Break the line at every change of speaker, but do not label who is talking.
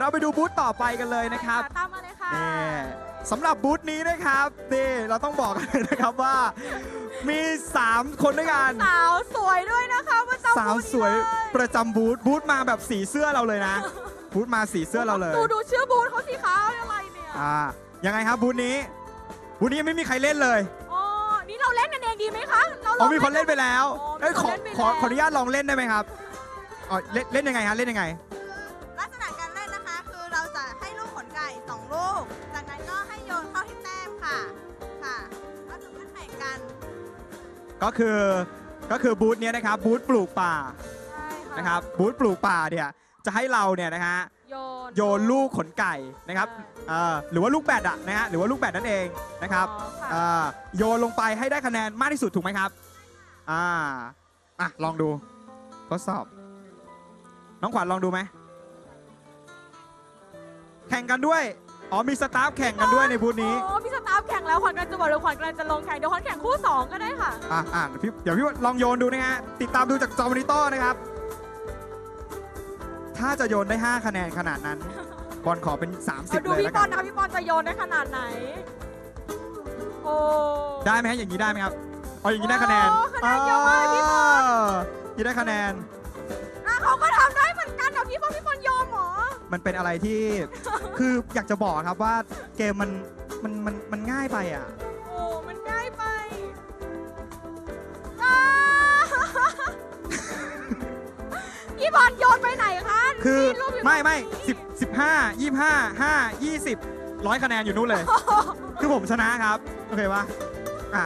เราไปดูบูธต่อไปกันเลยนะครับ
ตามมาเลยค่ะ
นี่สำหรับบูธนี้นะครับนี่เราต้องบอกกันเลยนะครับว่า มี 3 คนด้วยกัน
สาวสวยด้วยนะคะประจำ
สาวสวย
บูธนี้
ประจำบูธบูธมาแบบสีเสื้อเราเลยนะบูธมาสีเสื้อเราเลย
ดูดูชื่อบูธเขาสิคะอะไรเนี่ย
อ่ายังไงครับบูธนี้บูธนี้ยังไม่มีใครเล่นเลย
อ๋อนี่เราเล่นกันเองดีไหมคะเราล
อ๋
อ
องมีคนเล่นไปแล้ว
อ๋อมี
เอ้ยขอ
คนเล่นไป
ขอ
แล้ว
ขออนุญาตลองเล่นได้ไหมครับอ๋อเล่นเล่นยังไงฮะเล่นยังไง
ก็คือก็คื
อบูธเนี้ยนะครับบูธปลูกป่า
ใช่ค่ะ
นะครับบูธปลูกป่าเนี่ยจะให้เราเนี่ยนะฮะ
โยน
โยนลูกขนไก่นะครับ
ใช่
เอ่อหรือว่าลูกแบดอะนะฮะหรือว่าลูกแบดนั่นเองนะครับ
อ๋อค่ะ
เอ่อโยนลงไปให้ได้คะแนนมากที่สุดถูกไหมครับอ่าอะลองดูทดสอบ น้องขวัญลองดูไหมแข่งกันด้วย อ๋อมีสตาฟแข่งกันด้วยในบูธนี้
อ๋อพี่สตาฟแข่งแล้วขวัญกำลังจะบอกเลยขวัญกำลังจะลงแข่งเดี๋ยวขวัญแข่งคู่สองก็ได้ค่ะ
อะอะพี่เดี๋ยวพี่ลองโยนดูนะฮะติดตามดูจากจอมอนิเตอร์นะครับ ถ้าจะโยนได้ 5 คะแนนขนาดนั้นบอลขอเป็น
เอา
30
ดู
เลย
พี่
แล้ว
ป
กั
อน
น
นะคะพี่ปอนจะโยนได้ขนาดไหน โอ้
ได้ไหมฮะอย่างนี้ได้ไหมครับเอาอย่างนี้ได้คะแนน
โอ้คะแนนเยอะมากพี่บอล
อยี่ได้คะแนน
อะเขาก็ทำได้เหมือนกันแต่พี่ปอน
มันเป็นอะไรที่ คืออยากจะบอกครับว่าเกมมันมันมันมันง่ายไปอะ
โอ้มันง่ายไปอ่าพี่บอลโยนไปไหนคะ
คือ
มีรูปอยู่
ไม่ไม่
ตรงนี้
สิบสิบห้ายี่ห้าห้ายี่สิบร้อยคะแนนอยู่นู่นเลย คือผมชนะครับ โอเคปะอะ